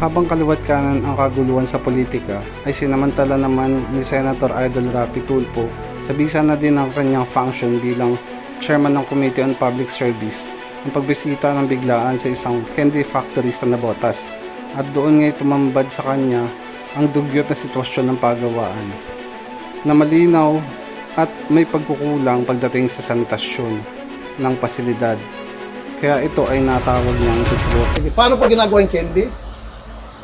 Habang kaliwat kanan ang kaguluhan sa politika, ay sinamantala naman ni Senator Idol Rapi Tulfo sa bisa na din ang kanyang function bilang chairman ng Committee on Public Service ang pagbisita ng biglaan sa isang candy factory sa Nabotas at doon nga'y tumambad sa kanya ang dugyot na sitwasyon ng pagawaan na malinaw at may pagkukulang pagdating sa sanitasyon ng pasilidad. Kaya ito ay natawag niyang dugyot. Paano po ginagawa yung candy?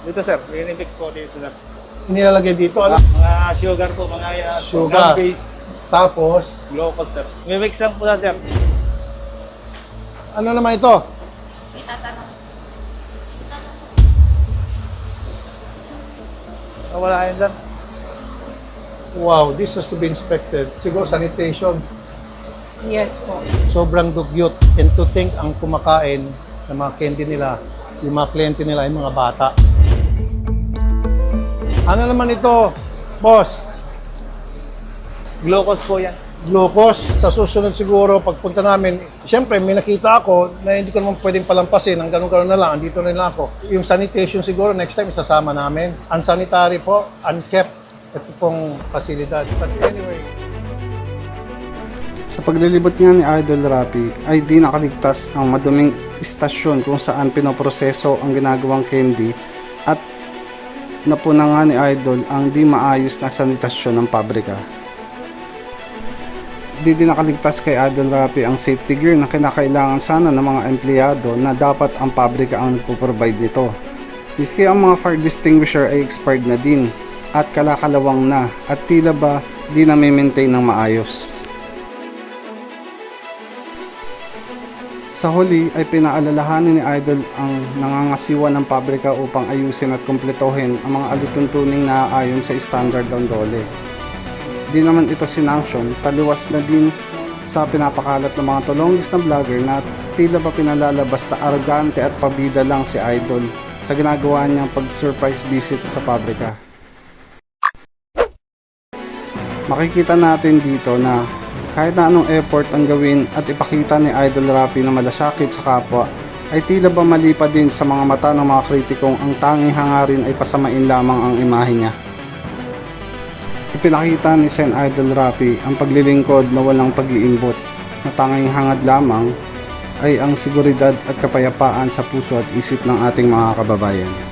Dito sir, minimix po dito sir. Inilalagay dito, ano? Mga sugar po, mga uh, Sugar. base, Tapos, glucose sir. Mimix lang po na sir. ano naman ito? Oh, wala yun sir. Wow, this has to be inspected. Siguro sanitation. Yes po. Sobrang dugyot. And to think ang kumakain ng mga candy nila, yung mga kliyente nila ay mga bata. Ano naman ito, boss? Glucose po yan. Glucose. Sa susunod siguro, pagpunta namin, siyempre may nakita ako na hindi ko naman pwedeng palampasin. Ang ganun-ganun na lang, andito na lang ako. Yung sanitation siguro, next time isasama namin. Unsanitary po, unkept. Ito pong pasilidad. But anyway, Sa paglilibot nga ni Idol Rapi ay di nakaligtas ang maduming istasyon kung saan pinoproseso ang ginagawang candy at napuna nga ni Idol ang di maayos na sanitasyon ng pabrika. Di din nakaligtas kay Idol Rapi ang safety gear na kinakailangan sana ng mga empleyado na dapat ang pabrika ang nagpo-provide nito. Miski ang mga fire extinguisher ay expired na din at kalakalawang na at tila ba di na maintain ng maayos. Sa huli ay pinaalalahanin ni Idol ang nangangasiwa ng pabrika upang ayusin at kumpletuhin ang mga alituntuning na ayon sa standard ng dole. Di naman ito sinanction, taliwas na din sa pinapakalat ng mga tulongis na vlogger na tila ba pinalalabas na arrogante at pabida lang si Idol sa ginagawa niyang pag-surprise visit sa pabrika. Makikita natin dito na kahit na anong effort ang gawin at ipakita ni Idol Rafi na malasakit sa kapwa, ay tila ba mali pa din sa mga mata ng mga kritikong ang tanging hangarin ay pasamain lamang ang imahe niya. Ipinakita ni Sen Idol Rafi ang paglilingkod na walang pag-iimbot na tanging hangad lamang ay ang seguridad at kapayapaan sa puso at isip ng ating mga kababayan.